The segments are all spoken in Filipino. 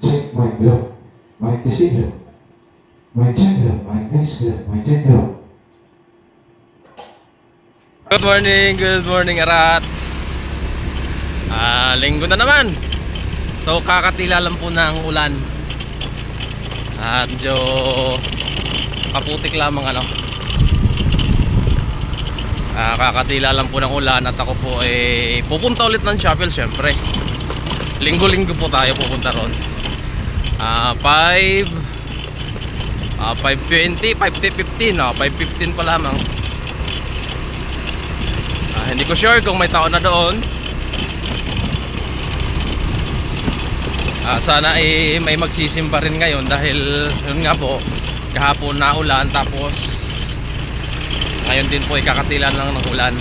Check mic low. Mic test low. Mic check low. Mic test low. Mic check low. Good morning, good morning Arat. Ah, linggo na naman. So kakatila lang po ng ulan. At medyo kaputik lamang ano. Ah, kakatila lang po ng ulan at ako po eh pupunta ulit ng chapel syempre. Linggo-linggo po tayo pupunta ron. Ah, 5 Ah, 5.20, 5.15, no? 5.15 pa lamang. Ah, hindi ko sure kung may tao na doon. Ah, sana eh, may magsisimba rin ngayon dahil yun nga po, kahapon na ulan tapos ngayon din po ikakatilan lang ng ulan.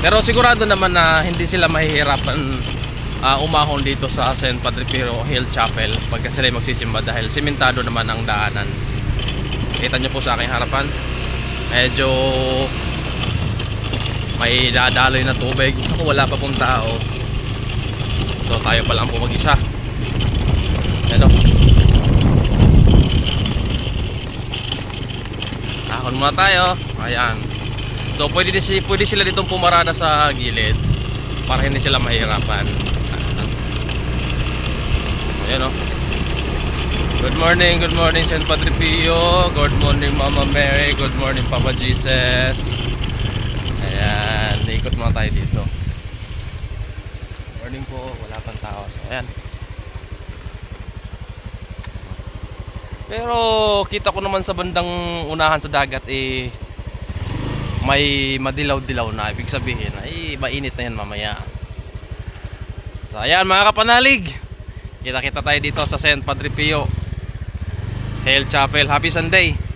Pero sigurado naman na hindi sila mahihirapan ah, umahon dito sa St. Padre Pio Hill Chapel pagka sila magsisimba dahil simentado naman ang daanan. Kita nyo po sa aking harapan. Medyo may dadaloy na tubig ako wala pa pong tao so tayo pa lang po mag isa ano ahon muna tayo ayan so pwede, pwede sila ditong pumarada sa gilid para hindi sila mahirapan ayan o Good morning, good morning St. Padre Pio Good morning Mama Mary Good morning Papa Jesus Ayan, ikot muna tayo dito. Morning po, wala pang tao. So, ayan. Pero kita ko naman sa bandang unahan sa dagat eh may madilaw-dilaw na. Ibig sabihin ay mainit na yan mamaya. So ayan mga kapanalig. Kita-kita tayo dito sa St. Padre Pio. Hail Chapel. Happy Sunday.